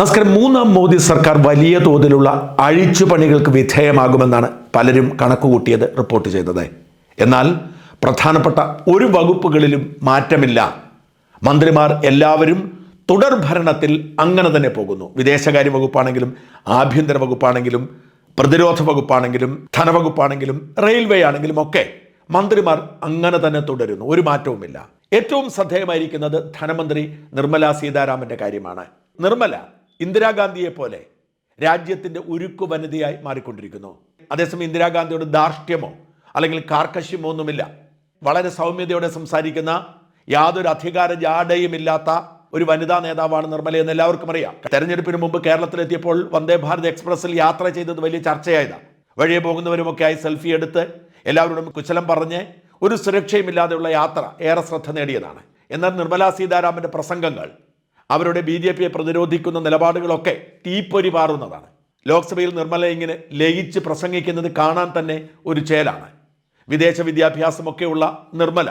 നമസ്കാരം. മൂന്നാം മോദി സർക്കാർ വലിയ തോതിലുള്ള അഴിച്ചുപണികൾക്ക് വിധേയമാകുമെന്നാണ് പലരും കണക്കുകൂട്ടിയത് റിപ്പോർട്ട് ചെയ്തത്. എന്നാൽ പ്രധാനപ്പെട്ട ഒരു വകുപ്പുകളിലും മാറ്റമില്ല. മന്ത്രിമാർ എല്ലാവരും തുടർ ഭരണത്തിൽ അങ്ങനെ തന്നെ പോകുന്നു. വിദേശകാര്യ വകുപ്പാണെങ്കിലും ആഭ്യന്തര വകുപ്പാണെങ്കിലും പ്രതിരോധ വകുപ്പാണെങ്കിലും ധനവകുപ്പാണെങ്കിലും റെയിൽവേ ആണെങ്കിലും ഒക്കെ മന്ത്രിമാർ അങ്ങനെ തന്നെ തുടരുന്നു. ഒരു മാറ്റവുമില്ല. ഏറ്റവും ശ്രദ്ധേയമായിരിക്കുന്നത് ധനമന്ത്രി നിർമ്മല സീതാരാമന്റെ കാര്യമാണ്. നിർമ്മല ഇന്ദിരാഗാന്ധിയെ പോലെ രാജ്യത്തിന്റെ ഉരുക്കു വനിതയായി മാറിക്കൊണ്ടിരിക്കുന്നു. അതേസമയം ഇന്ദിരാഗാന്ധിയുടെ ധാർഷ്ട്യമോ അല്ലെങ്കിൽ കാർക്കശ്യമോ ഒന്നുമില്ല. വളരെ സൗമ്യതയോടെ സംസാരിക്കുന്ന യാതൊരു അധികാര ജാടയുമില്ലാത്ത ഒരു വനിതാ നേതാവാണ് നിർമ്മല എന്ന് എല്ലാവർക്കും അറിയാം. തെരഞ്ഞെടുപ്പിന് മുമ്പ് കേരളത്തിലെത്തിയപ്പോൾ വന്ദേ ഭാരത് എക്സ്പ്രസ്സിൽ യാത്ര ചെയ്തത് വലിയ ചർച്ചയായതാണ്. വഴിയെ പോകുന്നവരുമൊക്കെ ആയി സെൽഫി എടുത്ത് എല്ലാവരോടും കുശലം പറഞ്ഞ് ഒരു സുരക്ഷയുമില്ലാതെയുള്ള യാത്ര ഏറെ ശ്രദ്ധ നേടിയതാണ്. എന്നാൽ നിർമ്മലാ സീതാരാമന്റെ പ്രസംഗങ്ങൾ അവരുടെ ബി ജെ പിയെ പ്രതിരോധിക്കുന്ന നിലപാടുകളൊക്കെ തീപ്പൊരി പാറുന്നതാണ്. ലോക്സഭയിൽ നിർമ്മല ഇങ്ങനെ ലയിച്ച് പ്രസംഗിക്കുന്നത് കാണാൻ തന്നെ ഒരു ചേലാണ്. വിദേശ വിദ്യാഭ്യാസമൊക്കെയുള്ള നിർമ്മല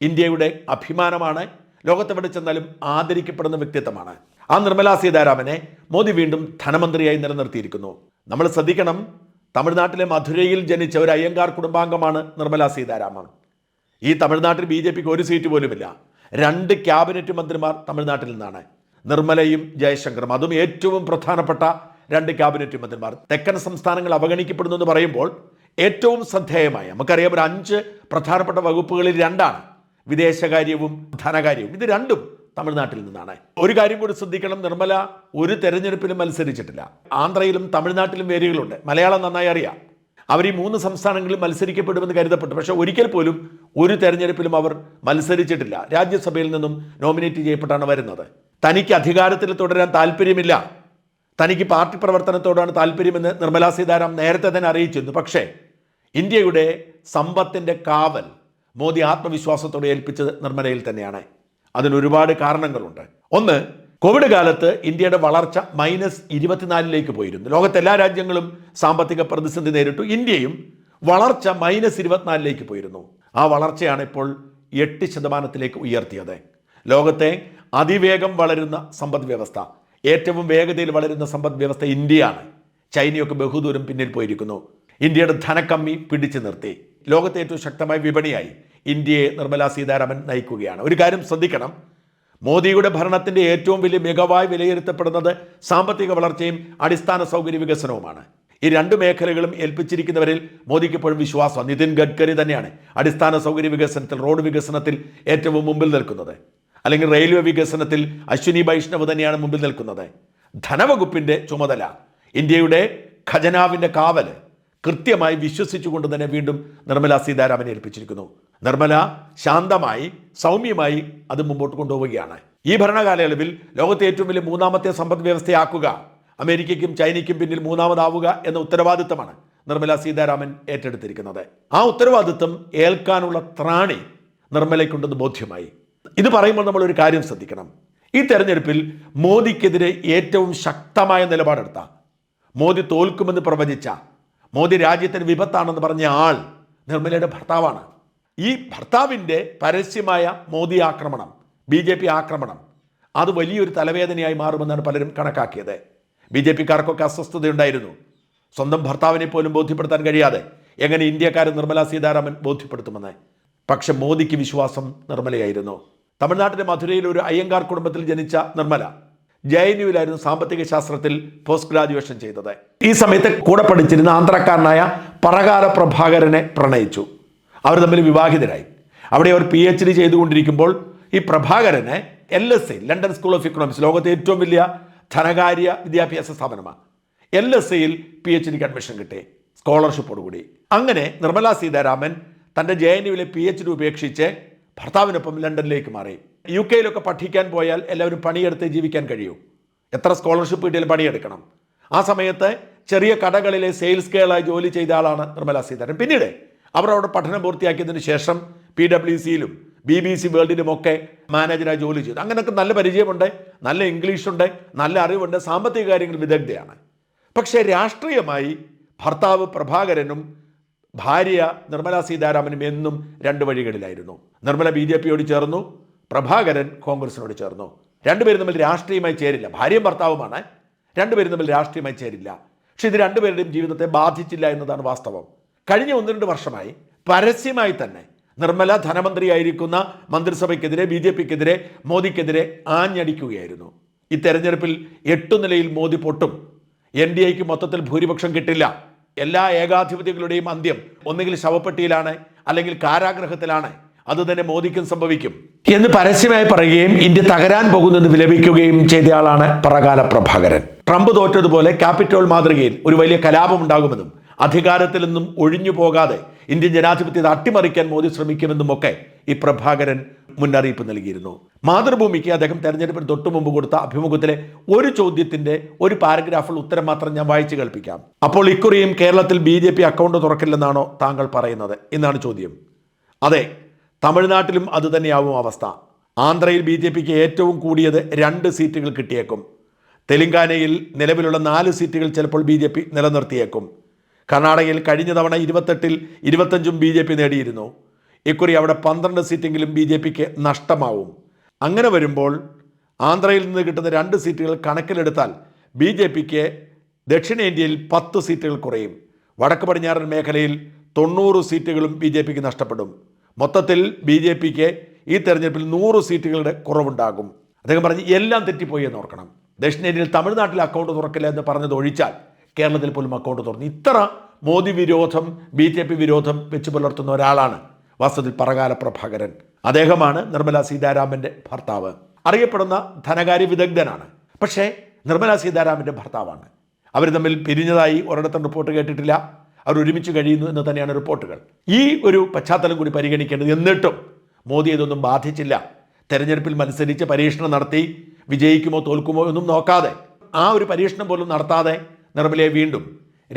ഇന്ത്യയുടെ അഭിമാനമാണ്. ലോകത്തെവിടെ ചെന്നാലും ആദരിക്കപ്പെടുന്ന വ്യക്തിത്വമാണ്. ആ നിർമ്മലാ സീതാരാമനെ മോദി വീണ്ടും ധനമന്ത്രിയായി നിലനിർത്തിയിരിക്കുന്നു. നമ്മൾ ശ്രദ്ധിക്കണം തമിഴ്നാട്ടിലെ മധുരയിൽ ജനിച്ച ഒരു അയ്യങ്കാർ കുടുംബാംഗമാണ് നിർമ്മലാ സീതാരാമൻ. ഈ തമിഴ്നാട്ടിൽ ബി ജെ പിക്ക് ഒരു സീറ്റ് പോലുമില്ല. രണ്ട് ക്യാബിനറ്റ് മന്ത്രിമാർ തമിഴ്നാട്ടിൽ നിന്നാണ്. നിർമ്മലയും ജയശങ്കറും. അതും ഏറ്റവും പ്രധാനപ്പെട്ട രണ്ട് ക്യാബിനറ്റ് മന്ത്രിമാർ. തെക്കൻ സംസ്ഥാനങ്ങൾ അവഗണിക്കപ്പെടുന്നു എന്ന് പറയുമ്പോൾ ഏറ്റവും ശ്രദ്ധേയമായ നമുക്കറിയാം ഒരു അഞ്ച് പ്രധാനപ്പെട്ട വകുപ്പുകളിൽ രണ്ടാണ്. വിദേശകാര്യവും ധനകാര്യവും. ഇത് രണ്ടും തമിഴ്നാട്ടിൽ നിന്നാണ്. ഒരു കാര്യം കൂടി ശ്രദ്ധിക്കണം. നിർമ്മല ഒരു തെരഞ്ഞെടുപ്പിലും മത്സരിച്ചിട്ടില്ല. ആന്ധ്രയിലും തമിഴ്നാട്ടിലും വേരുകളുണ്ട്. മലയാളം നന്നായി അറിയാം. അവർ ഈ മൂന്ന് സംസ്ഥാനങ്ങളിൽ മത്സരിക്കപ്പെടുമെന്ന് കരുതപ്പെട്ടു. പക്ഷേ ഒരിക്കൽ പോലും ഒരു തെരഞ്ഞെടുപ്പിലും അവർ മത്സരിച്ചിട്ടില്ല. രാജ്യസഭയിൽ നിന്നും നോമിനേറ്റ് ചെയ്യപ്പെട്ടാണ് വരുന്നത്. തനിക്ക് അധികാരത്തിൽ തുടരാൻ താല്പര്യമില്ല. തനിക്ക് പാർട്ടി പ്രവർത്തനത്തോടാണ് താല്പര്യമെന്ന് നിർമ്മലാ സീതാരാം നേരത്തെ തന്നെ അറിയിച്ചിരുന്നു. പക്ഷേ ഇന്ത്യയുടെ സമ്പത്തിന്റെ കാവൽ മോദി ആത്മവിശ്വാസത്തോടെ ഏൽപ്പിച്ചത് നിർമ്മലയിൽ തന്നെയാണ്. അതിനൊരുപാട് കാരണങ്ങളുണ്ട്. ഒന്ന് കോവിഡ് കാലത്ത് ഇന്ത്യയുടെ വളർച്ച മൈനസ് ഇരുപത്തിനാലിലേക്ക് പോയിരുന്നു. ലോകത്തെ എല്ലാ രാജ്യങ്ങളും സാമ്പത്തിക പ്രതിസന്ധി നേരിട്ടു. ഇന്ത്യയും വളർച്ച മൈനസ് ഇരുപത്തിനാലിലേക്ക് പോയിരുന്നു. ആ വളർച്ചയാണ് ഇപ്പോൾ എട്ട് ശതമാനത്തിലേക്ക് ഉയർത്തിയത്. ലോകത്തെ അതിവേഗം വളരുന്ന സമ്പദ് വ്യവസ്ഥ ഏറ്റവും വേഗതയിൽ വളരുന്ന സമ്പദ് വ്യവസ്ഥ ഇന്ത്യയാണ്. ചൈനയൊക്കെ ബഹുദൂരം പിന്നിൽ പോയിരിക്കുന്നു. ഇന്ത്യയുടെ ധനക്കമ്മി പിടിച്ചു നിർത്തി. ലോകത്തെ ഏറ്റവും ശക്തമായ വിപണിയായി ഇന്ത്യയെ നിർമ്മലാ സീതാരാമൻ നയിക്കുകയാണ്. ഒരു കാര്യം ശ്രദ്ധിക്കണം. മോദിയുടെ ഭരണത്തിന്റെ ഏറ്റവും വലിയ മികവായി വിലയിരുത്തപ്പെടുന്നത് സാമ്പത്തിക വളർച്ചയും അടിസ്ഥാന സൗകര്യ വികസനവുമാണ്. ഈ രണ്ട് മേഖലകളും ഏൽപ്പിച്ചിരിക്കുന്നവരിൽ മോദിക്ക് ഇപ്പോഴും വിശ്വാസം. നിതിൻ ഗഡ്കരി തന്നെയാണ് അടിസ്ഥാന സൗകര്യ വികസനത്തിൽ റോഡ് വികസനത്തിൽ ഏറ്റവും മുമ്പിൽ നിൽക്കുന്നത്. അല്ലെങ്കിൽ റെയിൽവേ വികസനത്തിൽ അശ്വിനി വൈഷ്ണവ് തന്നെയാണ് മുമ്പിൽ നിൽക്കുന്നത്. ധനവകുപ്പിന്റെ ചുമതല. ഇന്ത്യയുടെ ഖജനാവിന്റെ കാവൽ. കൃത്യമായി വിശ്വസിച്ചുകൊണ്ട് തന്നെ വീണ്ടും നിർമ്മല സീതാരാമനെ ഏൽപ്പിച്ചിരിക്കുന്നു. നിർമ്മല ശാന്തമായി സൗമ്യമായി അത് മുമ്പോട്ട് കൊണ്ടുപോവുകയാണ്. ഈ ഭരണകാലയളവിൽ ലോകത്തെ ഏറ്റവും വലിയ മൂന്നാമത്തെ സമ്പദ് വ്യവസ്ഥയാക്കുക അമേരിക്കയ്ക്കും ചൈനയ്ക്കും പിന്നിൽ മൂന്നാമതാവുക എന്ന ഉത്തരവാദിത്തമാണ് നിർമ്മല സീതാരാമൻ ഏറ്റെടുത്തിരിക്കുന്നത്. ആ ഉത്തരവാദിത്തം ഏൽക്കാനുള്ള ത്രാണി നിർമ്മലയ്ക്കുണ്ടെന്ന് ബോധ്യമായി. ഇത് പറയുമ്പോൾ നമ്മൾ ഒരു കാര്യം ശ്രദ്ധിക്കണം. ഈ തെരഞ്ഞെടുപ്പിൽ മോദിക്കെതിരെ ഏറ്റവും ശക്തമായ നിലപാടെടുത്ത മോദി തോൽക്കുമെന്ന് പ്രവചിച്ച മോദി രാജ്യത്തിന് വിപത്താണെന്ന് പറഞ്ഞ ആൾ നിർമ്മലയുടെ ഭർത്താവാണ്. ഈ ഭർത്താവിന്റെ പരസ്യമായ മോദി ആക്രമണം ബി ജെ പി ആക്രമണം അത് വലിയൊരു തലവേദനയായി മാറുമെന്നാണ് പലരും കണക്കാക്കിയത്. ബി ജെ പിക്കാർക്കൊക്കെ അസ്വസ്ഥതയുണ്ടായിരുന്നു. സ്വന്തം ഭർത്താവിനെ പോലും ബോധ്യപ്പെടുത്താൻ കഴിയാതെ എങ്ങനെ ഇന്ത്യക്കാരൻ നിർമ്മല സീതാരാമൻ ബോധ്യപ്പെടുത്തുമെന്ന്. പക്ഷെ മോദിക്ക് വിശ്വാസം നിർമ്മലയായിരുന്നു. തമിഴ്നാട്ടിലെ മധുരയിൽ ഒരു അയ്യങ്കാർ കുടുംബത്തിൽ ജനിച്ച നിർമ്മല ജെ എൻ യുവിലായിരുന്നു സാമ്പത്തിക ശാസ്ത്രത്തിൽ പോസ്റ്റ് ഗ്രാജുവേഷൻ ചെയ്തത്. ഈ സമയത്ത് കൂടെ പഠിച്ചിരുന്ന ആന്ധ്രക്കാരനായ പറകാല പ്രഭാകരനെ പ്രണയിച്ചു. അവർ തമ്മിൽ വിവാഹിതരായി. അവിടെ അവർ പി എച്ച് ഡി ചെയ്തുകൊണ്ടിരിക്കുമ്പോൾ ഈ പ്രഭാകരനെ L S E London school of economics ലോകത്തെ ഏറ്റവും വലിയ ധനകാര്യ വിദ്യാഭ്യാസ സ്ഥാപനമാണ്. എൽ എസ് ഐയിൽ പി എച്ച് ഡിക്ക് അഡ്മിഷൻ കിട്ടി സ്കോളർഷിപ്പോടുകൂടി അങ്ങനെ നിർമ്മലാ സീതാരാമൻ തന്റെ ജെ എൻ യുവിലെ പി എച്ച് ഡി ഉപേക്ഷിച്ച് ഭർത്താവിനൊപ്പം ലണ്ടനിലേക്ക് മാറി. യു കെയിലൊക്കെ പഠിക്കാൻ പോയാൽ എല്ലാവരും പണിയെടുത്ത് ജീവിക്കാൻ കഴിയൂ. എത്ര സ്കോളർഷിപ്പ് കിട്ടിയാലും പണിയെടുക്കണം. ആ സമയത്ത് ചെറിയ കടകളിലെ സെയിൽസ് ഗേളായി ജോലി ചെയ്ത ആളാണ് നിർമ്മല സീതാരാമൻ. പിന്നീട് അവർ അവിടെ പഠനം പൂർത്തിയാക്കിയതിന് ശേഷം പി ഡബ്ല്യു സിയിലും ബി ബി സി വേൾഡിലും ഒക്കെ മാനേജറായി ജോലി ചെയ്തു. അങ്ങനെയൊക്കെ നല്ല പരിചയമുണ്ട് നല്ല ഇംഗ്ലീഷുണ്ട് നല്ല അറിവുണ്ട് സാമ്പത്തിക കാര്യങ്ങൾ വിദഗ്ധയാണ്. പക്ഷേ രാഷ്ട്രീയമായി ഭർത്താവ് പ്രഭാകരനും ഭാര്യ നിർമ്മല സീതാരാമനും എന്നും രണ്ട് വഴികളിലായിരുന്നു. നിർമ്മല ബി ജെ പിയോട് ചേർന്നു പ്രഭാകരൻ കോൺഗ്രസിനോട് ചേർന്നു. രണ്ടുപേരും തമ്മിൽ രാഷ്ട്രീയമായി ചേരില്ല. ഭാര്യയും ഭർത്താവുമാണ്. രണ്ടുപേരും തമ്മിൽ രാഷ്ട്രീയമായി ചേരില്ല. പക്ഷെ ഇത് രണ്ടുപേരുടെയും ജീവിതത്തെ ബാധിച്ചില്ല എന്നതാണ് വാസ്തവം. കഴിഞ്ഞ ഒന്ന് രണ്ട് വർഷമായി പരസ്യമായി തന്നെ നിർമ്മല ധനമന്ത്രിയായിരിക്കുന്ന മന്ത്രിസഭയ്ക്കെതിരെ ബി ജെ പിക്കെതിരെ മോദിക്കെതിരെ ആഞ്ഞടിക്കുകയായിരുന്നു. ഈ തെരഞ്ഞെടുപ്പിൽ എട്ടു നിലയിൽ മോദി പൊട്ടും. എൻ ഡി എക്ക് മൊത്തത്തിൽ ഭൂരിപക്ഷം കിട്ടില്ല. എല്ലാ ഏകാധിപത്യങ്ങളുടെയും അന്ത്യം ഒന്നുകിൽ ശവപ്പെട്ടിയിലാണ് അല്ലെങ്കിൽ കാരാഗ്രഹത്തിലാണ്. അത് തന്നെ മോദിക്കും സംഭവിക്കും. എന്ന് പരസ്യമായി പറയുകയും ഇന്ത്യ തകരാൻ പോകുന്നെന്ന് വിലപിക്കുകയും ചെയ്തയാളാണ് പ്രകാല പ്രഭാകരൻ. ട്രംപ് തോറ്റതുപോലെ ക്യാപിറ്റോൾ മാതൃകയിൽ ഒരു വലിയ കലാപം ഉണ്ടാകുമെന്നും അധികാരത്തിൽ നിന്നും ഒഴിഞ്ഞു പോകാതെ ഇന്ത്യൻ ജനാധിപത്യത്തെ അട്ടിമറിക്കാൻ മോദി ശ്രമിക്കുമെന്നും ഒക്കെ ഈ പ്രഭാകരൻ മുന്നറിയിപ്പ് നൽകിയിരുന്നു. മാതൃഭൂമിക്ക് അദ്ദേഹം തെരഞ്ഞെടുപ്പിന് തൊട്ടു മുമ്പ് കൊടുത്ത അഭിമുഖത്തിലെ ഒരു ചോദ്യത്തിന്റെ ഒരു പാരഗ്രാഫിൽ ഉത്തരം മാത്രം ഞാൻ വായിച്ചു കേൾപ്പിക്കാം. അപ്പോൾ ഇക്കുറിയും കേരളത്തിൽ ബി ജെ പി അക്കൗണ്ട് തുറക്കില്ലെന്നാണോ താങ്കൾ പറയുന്നത്? എന്നാണ് ചോദ്യം. അതെ തമിഴ്നാട്ടിലും അതുതന്നെയാവും അവസ്ഥ. ആന്ധ്രയിൽ ബി ജെ പിക്ക് ഏറ്റവും കൂടിയത് രണ്ട് സീറ്റുകൾ കിട്ടിയേക്കും. തെലങ്കാനയിൽ നിലവിലുള്ള നാല് സീറ്റുകൾ ചിലപ്പോൾ ബി ജെ പി നിലനിർത്തിയേക്കും. കർണാടകയിൽ കഴിഞ്ഞ തവണ ഇരുപത്തെട്ടിൽ ഇരുപത്തഞ്ചും ബി ജെ പി നേടിയിരുന്നു. ഇക്കുറി അവിടെ പന്ത്രണ്ട് സീറ്റെങ്കിലും ബി ജെ പിക്ക് നഷ്ടമാവും. അങ്ങനെ വരുമ്പോൾ ആന്ധ്രയിൽ നിന്ന് കിട്ടുന്ന രണ്ട് സീറ്റുകൾ കണക്കിലെടുത്താൽ ബി ജെ പിക്ക് ദക്ഷിണേന്ത്യയിൽ പത്ത് സീറ്റുകൾ കുറയും. വടക്ക് പടിഞ്ഞാറൻ മേഖലയിൽ തൊണ്ണൂറ് സീറ്റുകളും ബി ജെ പിക്ക് നഷ്ടപ്പെടും. മൊത്തത്തിൽ ബി ജെ പിക്ക് ഈ തെരഞ്ഞെടുപ്പിൽ നൂറ് സീറ്റുകളുടെ കുറവുണ്ടാകും. അദ്ദേഹം പറഞ്ഞ് എല്ലാം തെറ്റിപ്പോയി എന്ന് ഓർക്കണം. ദക്ഷിണേന്ത്യയിൽ തമിഴ്നാട്ടിൽ അക്കൗണ്ട് തുറക്കില്ല എന്ന് പറഞ്ഞത് ഒഴിച്ചാൽ കേരളത്തിൽ പോലും അക്കൗണ്ട് തുറന്നു. ഇത്ര മോദി വിരോധം ബി ജെ പി വിരോധം വെച്ച് പുലർത്തുന്ന ഒരാളാണ് വാസ്തവത്തിൽ പറകാല പ്രഭാകരൻ. അദ്ദേഹമാണ് നിർമ്മല സീതാരാമന്റെ ഭർത്താവ്. അറിയപ്പെടുന്ന ധനകാര്യ വിദഗ്ധനാണ്. പക്ഷേ നിർമ്മല സീതാരാമന്റെ ഭർത്താവാണ്. അവർ തമ്മിൽ പിരിഞ്ഞതായി ഒരിടത്തും റിപ്പോർട്ട് കേട്ടിട്ടില്ല. അവർ ഒരുമിച്ച് കഴിയുന്നു എന്ന് തന്നെയാണ് റിപ്പോർട്ടുകൾ. ഈ ഒരു പശ്ചാത്തലം കൂടി പരിഗണിക്കേണ്ടത് എന്നിട്ടും മോദി ഇതൊന്നും ബാധിച്ചില്ല. തെരഞ്ഞെടുപ്പിൽ മത്സരിച്ച് പരീക്ഷണം നടത്തി വിജയിക്കുമോ തോൽക്കുമോ എന്നും നോക്കാതെ ആ ഒരു പരീക്ഷണം പോലും നടത്താതെ നിർമ്മലയെ വീണ്ടും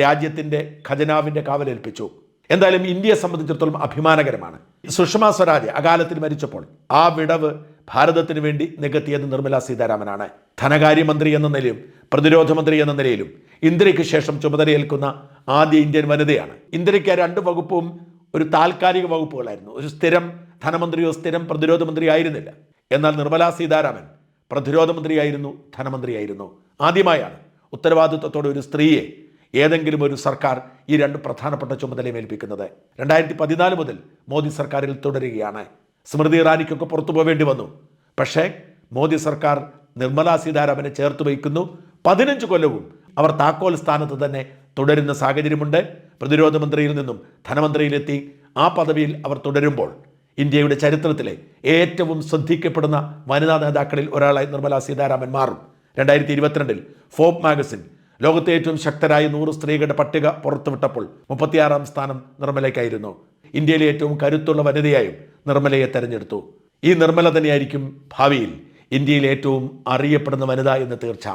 രാജ്യത്തിന്റെ ഖജനാവിന്റെ കാവലേൽപ്പിച്ചു. എന്തായാലും ഇന്ത്യയെ സംബന്ധിച്ചിടത്തോളം അഭിമാനകരമാണ്. സുഷമ സ്വരാജ് അകാലത്തിൽ മരിച്ചപ്പോൾ ആ വിടവ് ഭാരതത്തിന് വേണ്ടി നികത്തിയത് നിർമ്മല സീതാരാമനാണ്. ധനകാര്യമന്ത്രി എന്ന നിലയിലും പ്രതിരോധ മന്ത്രി എന്ന നിലയിലും ഇന്ദ്രയ്ക്ക് ശേഷം ചുമതലയേൽക്കുന്ന ആദ്യ ഇന്ത്യൻ വനിതയാണ്. ഇന്ദിരയ്ക്ക് ആ രണ്ട് വകുപ്പും ഒരു താൽക്കാലിക വകുപ്പുകളായിരുന്നു. ഒരു സ്ഥിരം ധനമന്ത്രിയോ സ്ഥിരം പ്രതിരോധ മന്ത്രി ആയിരുന്നില്ല. എന്നാൽ നിർമ്മലാ സീതാരാമൻ പ്രതിരോധ മന്ത്രിയായിരുന്നു ധനമന്ത്രിയായിരുന്നു. ആദ്യമായാണ് ഉത്തരവാദിത്വത്തോടെ ഒരു സ്ത്രീയെ ഏതെങ്കിലും ഒരു സർക്കാർ ഈ രണ്ട് പ്രധാനപ്പെട്ട ചുമതലയും ഏൽപ്പിക്കുന്നത്. രണ്ടായിരത്തി പതിനാല് മുതൽ മോദി സർക്കാരിൽ തുടരുകയാണ്. സ്മൃതി ഇറാനിക്കൊക്കെ പുറത്തു പോവേണ്ടി വന്നു. പക്ഷേ മോദി സർക്കാർ നിർമ്മലാ സീതാരാമനെ ചേർത്ത് വയ്ക്കുന്നു. പതിനഞ്ച് കൊല്ലവും അവർ താക്കോൽ സ്ഥാനത്ത് തന്നെ തുടരുന്ന സാഹചര്യമുണ്ട്. പ്രതിരോധ മന്ത്രിയിൽ നിന്നും ധനമന്ത്രിയിലെത്തി ആ പദവിയിൽ അവർ തുടരുമ്പോൾ ഇന്ത്യയുടെ ചരിത്രത്തിലെ ഏറ്റവും ശ്രദ്ധിക്കപ്പെടുന്ന വനിതാ നേതാക്കളിൽ ഒരാളായി നിർമ്മല സീതാരാമൻ മാറും. രണ്ടായിരത്തി ഇരുപത്തിരണ്ടിൽ ഫോബ് മാഗസിൻ ലോകത്തെ ഏറ്റവും ശക്തരായ നൂറ് സ്ത്രീകളുടെ പട്ടിക പുറത്തുവിട്ടപ്പോൾ മുപ്പത്തിയാറാം സ്ഥാനം നിർമ്മലയ്ക്കായിരുന്നു. ഇന്ത്യയിലെ ഏറ്റവും കരുത്തുള്ള വനിതയായും നിർമ്മലയെ തെരഞ്ഞെടുത്തു. ഈ നിർമ്മല തന്നെയായിരിക്കും ഭാവിയിൽ ഇന്ത്യയിലെ ഏറ്റവും അറിയപ്പെടുന്ന വനിത എന്ന് തീർച്ച